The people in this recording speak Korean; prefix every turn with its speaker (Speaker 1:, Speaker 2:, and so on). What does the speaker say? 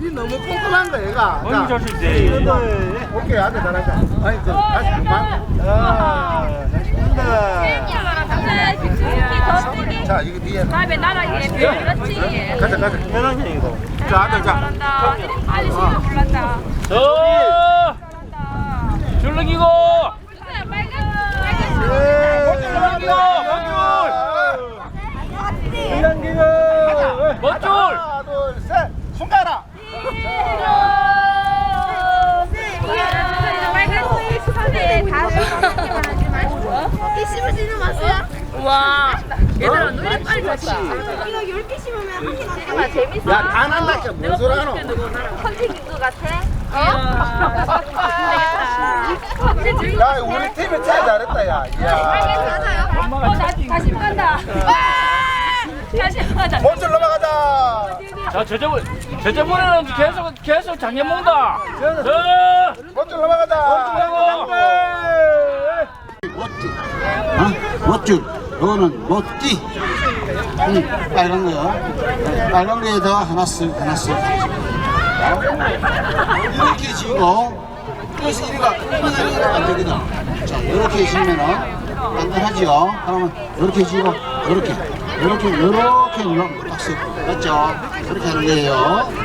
Speaker 1: 이 너무 꼼꼼한 거 얘가.
Speaker 2: 언니 자식지.
Speaker 1: 오케이 아들 잘한다. 아니 저 다시 그만. 아, 잘한다. 자 이거 뒤에
Speaker 3: 다음에 나라 이게 그렇지.
Speaker 1: 가자 가자.
Speaker 2: 편하냐 이거.
Speaker 1: 자 아들 자.
Speaker 3: 잘한다. 아저씨도 불렀다.
Speaker 2: 저 줄넘기고. 멋줄.
Speaker 1: 하나 둘셋 손가락.
Speaker 4: 이 심을 수 있는 맛이야?
Speaker 3: 와, 얘들아 눈이 빨리 갔다.
Speaker 4: 이거 10개 심으면 한 개가 안 돼.
Speaker 3: 재밌어.
Speaker 1: 야 다 난다 진짜 뭔 소리 하노?
Speaker 3: 컨택인 것 같아?
Speaker 1: 야 우리 팀이 제일 잘했다 야. 야.
Speaker 3: 어, 나 다시 간다. 다시 가자.
Speaker 1: 몸줄 넘어가자.
Speaker 2: 자 저저번 저저번에는 계속 계속 장애 먹는다. 저
Speaker 1: 몸줄 넘어가자.
Speaker 5: 멋주. 어? 멋 주. 너는 멋띠. 응, 빨간 거. 빨간 거에다가 하나씩, 하나씩. 이렇게 지고, 그래서 이리가, 이리가 안 되거든. 자, 이렇게 지면은 간단하지요. 그러면 이렇게 지고, 이렇게, 이렇게, 이렇게 눌러면 딱 써. 맞죠? 그렇게 하는 거예요.